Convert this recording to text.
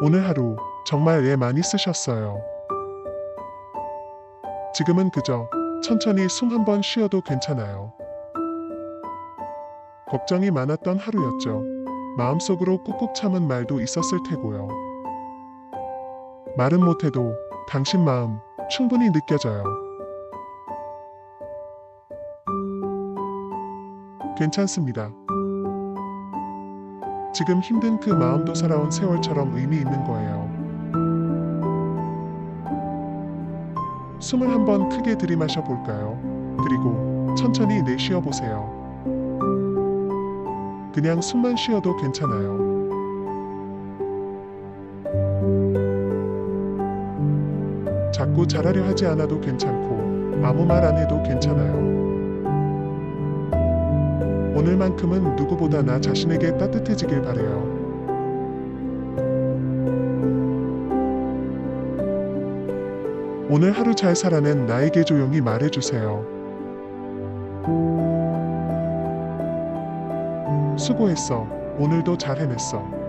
오늘 하루 정말 애 많이 쓰셨어요. 지금은 그저 천천히 숨 한 번 쉬어도 괜찮아요. 걱정이 많았던 하루였죠. 마음속으로 꾹꾹 참은 말도 있었을 테고요. 말은 못해도 당신 마음 충분히 느껴져요. 괜찮습니다. 지금 힘든 그 마음도 살아온 세월처럼 의미 있는 거예요. 숨을 한번 크게 들이마셔 볼까요? 그리고 천천히 내쉬어 보세요. 그냥 숨만 쉬어도 괜찮아요. 자꾸 잘하려 하지 않아도 괜찮고 아무 말 안 해도 괜찮아요. 오늘만큼은 누구보다 나 자신에게 따뜻해지길 바래요. 오늘 하루 잘 살아낸 나에게 조용히 말해주세요. 수고했어. 오늘도 잘 해냈어.